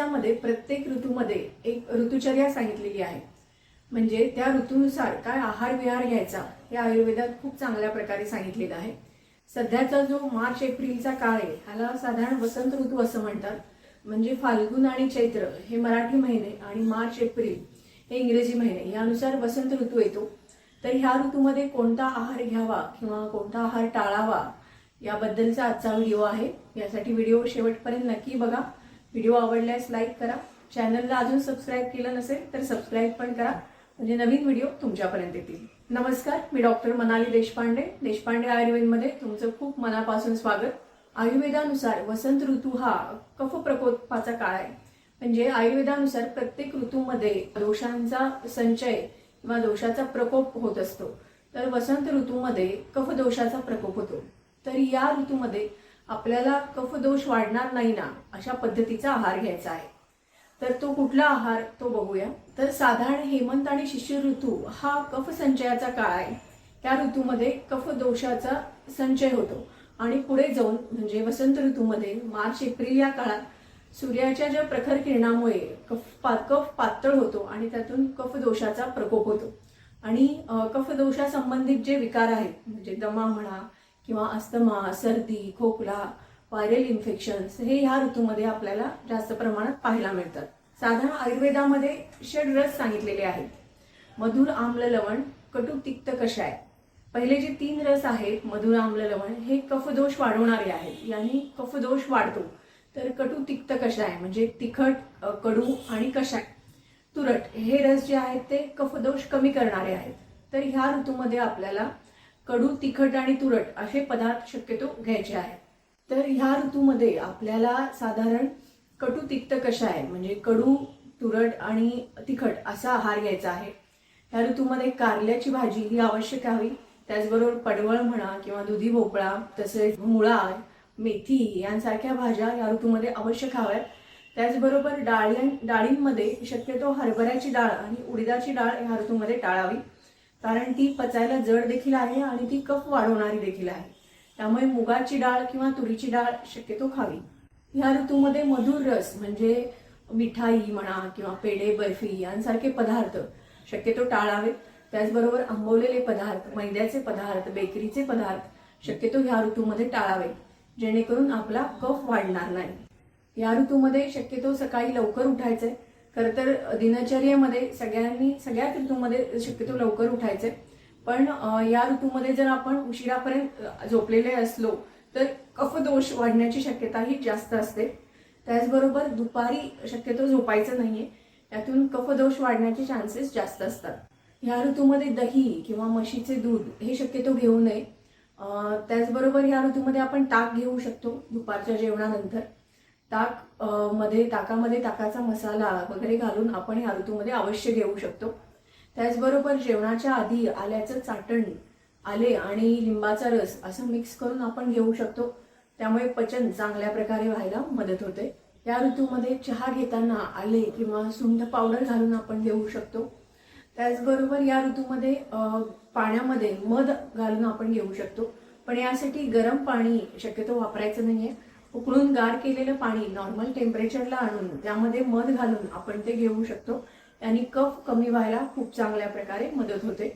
आयुर्वेदामध्ये प्रत्येक ऋतूमध्ये एक ऋतुचर्या सांगितलेली आहे. म्हणजे त्या ऋतूनुसार काय आहार विहार घ्यायचा हे आयुर्वेदात खूप चांगल्या प्रकारे सांगितलेलं आहे. सध्याचा जो मार्च एप्रिलचा काळ आहे ह्याला साधारण वसंत ऋतू असं म्हणतात. म्हणजे फाल्गुन आणि चैत्र हे मराठी महिने आणि मार्च एप्रिल हे इंग्रजी महिने. यानुसार वसंत ऋतू येतो. तर ह्या ऋतूमध्ये कोणता आहार घ्यावा किंवा कोणता आहार टाळावा याबद्दलचा आजचा व्हिडिओ आहे. यासाठी व्हिडिओ शेवटपर्यंत नक्की बघा. व्हिडिओ आवडल्यास लाईक करा. चॅनलला अजून सबस्क्राईब केलं नसेल तर सबस्क्राईब पण करा. म्हणजे नवीन व्हिडिओ तुमच्यापर्यंत येतील. नमस्कार मी डॉक्टर मनाली देशपांडे. देशपांडे आयुर्वेदमध्ये तुमचं खूप मनापासून स्वागत. आयुर्वेदानुसार वसंत ऋतू हा कफ प्रकोपाचा काळ आहे. म्हणजे आयुर्वेदानुसार प्रत्येक ऋतूमध्ये दोषांचा संचय किंवा दोषाचा प्रकोप होत असतो. तर वसंत ऋतूमध्ये कफ दोषाचा प्रकोप होतो. तर या ऋतूमध्ये आपल्याला कफ दोष वाढणार नाही ना अशा पद्धतीचा आहार घ्यायचा आहे. तर तो कुठला आहार तो बघूया. तर साधारण हेमंत आणि शिशिर ऋतू हा कफ संचयाचा काळ आहे. त्या ऋतूमध्ये कफ दोषाचा संचय होतो. आणि पुढे जाऊन म्हणजे वसंत ऋतूमध्ये मार्च एप्रिल या काळात सूर्याच्या ज्या प्रखर किरणामुळे कफ पा कफ पातळ होतो आणि त्यातून कफ दोषाचा प्रकोप होतो. आणि कफ दोषासंबंधित जे विकार आहेत म्हणजे दमा म्हणा किंवा अस्थमा सर्दी खोकला व्हायरल इन्फेक्शन्स हे ह्या ऋतूमध्ये आपल्याला जास्त प्रमाणात पाहायला मिळतात. साधारण आयुर्वेदामध्ये षड रस सांगितलेले आहेत. मधुर आम्ल लवण कटू तिक्त कषाय पहिले जे तीन रस आहेत मधुर आम्ल लवण हे कफदोष वाढवणारे आहेत. यांनी कफदोष वाढतो. तर कटू तिक्त कषाय म्हणजे तिखट कडू आणि कषाय तुरट हे रस जे आहेत ते कफदोष कमी करणारे आहेत. तर ह्या ऋतूमध्ये आपल्याला कडू तिखट आणि तुरट असे पदार्थ शक्यतो घ्यायचे आहेत. तर ह्या ऋतूमध्ये आपल्याला साधारण कटू तिक्त आहे म्हणजे कडू तुरट आणि तिखट असा आहार घ्यायचा आहे. ह्या ऋतूमध्ये कारल्याची भाजी ही आवश्यक हवी त्याचबरोबर पडवळ म्हणा किंवा दुधी भोपळा तसेच मुळा मेथी यांसारख्या भाज्या या ऋतूमध्ये आवश्यक हव्यात. त्याचबरोबर डाळी डाळींमध्ये शक्यतो हरभऱ्याची डाळ आणि उडीदाची डाळ ह्या ऋतूमध्ये टाळावी. कारण ती पचायला जड देखील आहे आणि ती कफ वाढवणारी देखील आहे. त्यामुळे मुगाची डाळ किंवा तुरीची डाळ शक्यतो खावी. ह्या ऋतूमध्ये मधुर रस म्हणजे मिठाई म्हणा किंवा पेढे बर्फी यांसारखे पदार्थ शक्यतो टाळावे. त्याचबरोबर आंबवलेले पदार्थ मैद्याचे पदार्थ बेकरीचे पदार्थ शक्यतो ह्या ऋतूमध्ये टाळावे जेणेकरून आपला कफ वाढणार नाही. या ऋतूमध्ये शक्यतो सकाळी लवकर उठायचंय. खरं तर दिनचर्येमध्ये सगळ्यांनी सगळ्याच ऋतूमध्ये शक्यतो लवकर उठायचंय. पण या ऋतूमध्ये जर आपण उशिरापर्यंत झोपलेले असलो तर कफदोष वाढण्याची शक्यताही जास्त असते. त्याचबरोबर दुपारी शक्यतो झोपायचं नाहीये. यातून कफदोष वाढण्याचे चान्सेस जास्त असतात. या ऋतूमध्ये दही किंवा म्हशीचे दूध हे शक्यतो घेऊ नये. त्याचबरोबर या ऋतूमध्ये आपण ताक घेऊ शकतो दुपारच्या जेवणानंतर. ताकमध्ये ताकामध्ये ताकाचा मसाला वगैरे घालून आपण या ऋतूमध्ये अवश्य घेऊ शकतो. त्याचबरोबर जेवणाच्या आधी आल्याचं चाटण आले आणि लिंबाचा रस असं मिक्स करून आपण घेऊ शकतो. त्यामुळे पचन चांगल्या प्रकारे व्हायला मदत होते. या ऋतूमध्ये चहा घेताना आले किंवा सुंठ पावडर घालून आपण घेऊ शकतो. त्याचबरोबर या ऋतूमध्ये पाण्यामध्ये मध घालून आपण घेऊ शकतो. पण यासाठी गरम पाणी शक्यतो वापरायचं नाही आहे उकळून गार केलेलं पाणी नॉर्मल टेम्परेचरला आणून त्यामध्ये मध घालून आपण ते घेऊ शकतो. आणि कफ कमी व्हायला खूप चांगल्या प्रकारे मदत होते.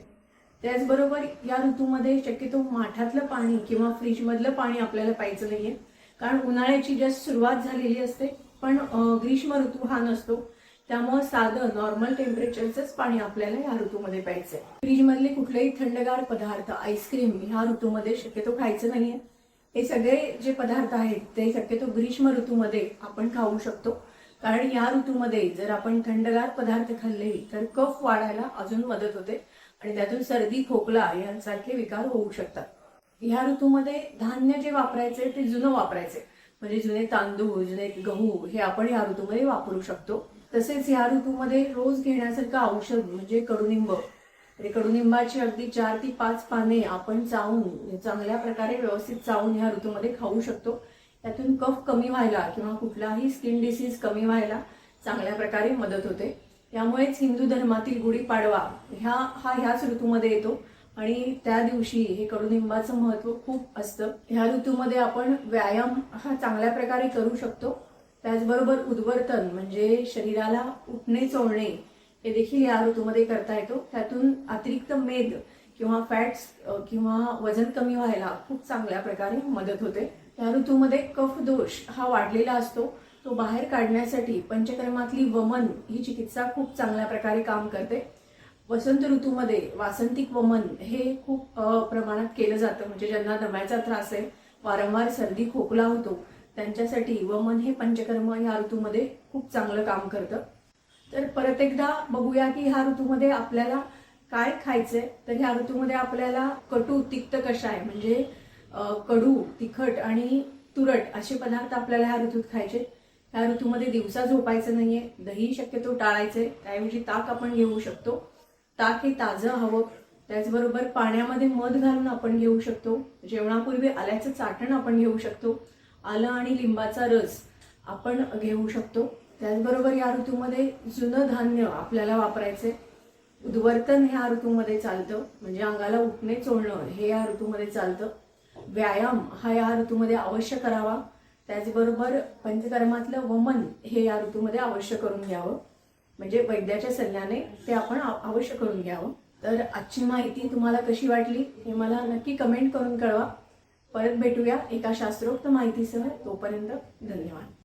त्याचबरोबर या ऋतूमध्ये शक्यतो माठातलं पाणी किंवा फ्रीजमधलं पाणी आपल्याला प्यायचं नाहीये. कारण उन्हाळ्याची जस्ट सुरुवात झालेली असते. पण ग्रीष्म ऋतू हा नसतो. त्यामुळे साधं नॉर्मल टेम्परेचरचंच पाणी आपल्याला या ऋतूमध्ये प्यायचंय. फ्रीजमधले कुठलेही थंडगार पदार्थ आईस्क्रीम ह्या ऋतूमध्ये शक्यतो खायचं नाहीये. हे सगळे जे पदार्थ आहेत ते शक्यतो ग्रीष्म ऋतूमध्ये आपण खाऊ शकतो. कारण या ऋतूमध्ये जर आपण थंडगार पदार्थ खाल्ले तर कफ वाढायला अजून मदत होते आणि त्यातून सर्दी खोकला यांसारखे विकार होऊ शकतात. ह्या ऋतूमध्ये धान्य जे वापरायचे ते जुनं वापरायचे. म्हणजे जुने तांदूळ जुने गहू हे आपण या ऋतूमध्ये वापरू शकतो. तसेच या ऋतूमध्ये रोज घेण्यासारखं औषध म्हणजे कडुनिंब तर कडुनिंबाची अगदी चार ते पाच पाने आपण चावून चांगल्या प्रकारे व्यवस्थित चावून ह्या ऋतूमध्ये खाऊ शकतो. त्यातून कफ कमी व्हायला किंवा कुठलाही स्किन डिसीज कमी व्हायला चांगल्या प्रकारे मदत होते. त्यामुळेच हिंदू धर्मातील गुढीपाडवा ह्या हा ह्याच ऋतूमध्ये येतो. आणि त्या दिवशी हे कडुनिंबाचं महत्त्व खूप असतं. ह्या ऋतूमध्ये आपण व्यायाम हा चांगल्या प्रकारे करू शकतो. त्याचबरोबर उद्वर्तन म्हणजे शरीराला उठणे चोळणे हे देखील या ऋतूमध्ये करता येतो. त्यातून अतिरिक्त मेद किंवा फॅट्स किंवा वजन कमी व्हायला खूप चांगल्या प्रकारे मदत होते. या ऋतूमध्ये कफ दोष हा वाढलेला असतो. तो बाहेर काढण्यासाठी पंचकर्मातली वमन ही चिकित्सा खूप चांगल्या प्रकारे काम करते. वसंत ऋतूमध्ये वासंतिक वमन हे खूप प्रमाणात केलं जातं. म्हणजे ज्यांना दम्याचा त्रास आहे वारंवार सर्दी खोकला होतो त्यांच्यासाठी वमन हे पंचकर्म या ऋतूमध्ये खूप चांगलं काम करतं. तर परत एकदा बघूया की ह्या ऋतूमध्ये आपल्याला काय खायचंय. तर ह्या ऋतूमध्ये आपल्याला कटू तिक्त कशाय म्हणजे कडू तिखट आणि तुरट असे पदार्थ आपल्याला ह्या ऋतूत खायचे. ह्या ऋतूमध्ये दिवसा झोपायचं नाहीये दही शक्यतो टाळायचंय. त्याऐवजी ताक आपण घेऊ शकतो. ताक हे ताजं हवं. त्याचबरोबर पाण्यामध्ये मध घालून आपण घेऊ शकतो. जेवणापूर्वी आल्याचं चाटण आपण घेऊ शकतो. आलं आणि लिंबाचा रस आपण घेऊ शकतो. त्याचबरोबर या ऋतूमध्ये जुनं धान्य आपल्याला वापरायचे. उद्वर्तन ह्या ऋतूमध्ये चालतं. म्हणजे अंगाला उठणे चोळणं हे या ऋतूमध्ये चालतं. व्यायाम हा या ऋतूमध्ये अवश्य करावा. त्याचबरोबर पंचकर्मातलं वमन हे या ऋतूमध्ये अवश्य करून घ्यावं. म्हणजे वैद्याच्या सल्ल्याने ते आपण अवश्य करून घ्यावं. तर आजची माहिती तुम्हाला कशी वाटली हे मला नक्की कमेंट करून कळवा. परत भेटूया एका शास्त्रोक्त माहितीसह. तोपर्यंत धन्यवाद.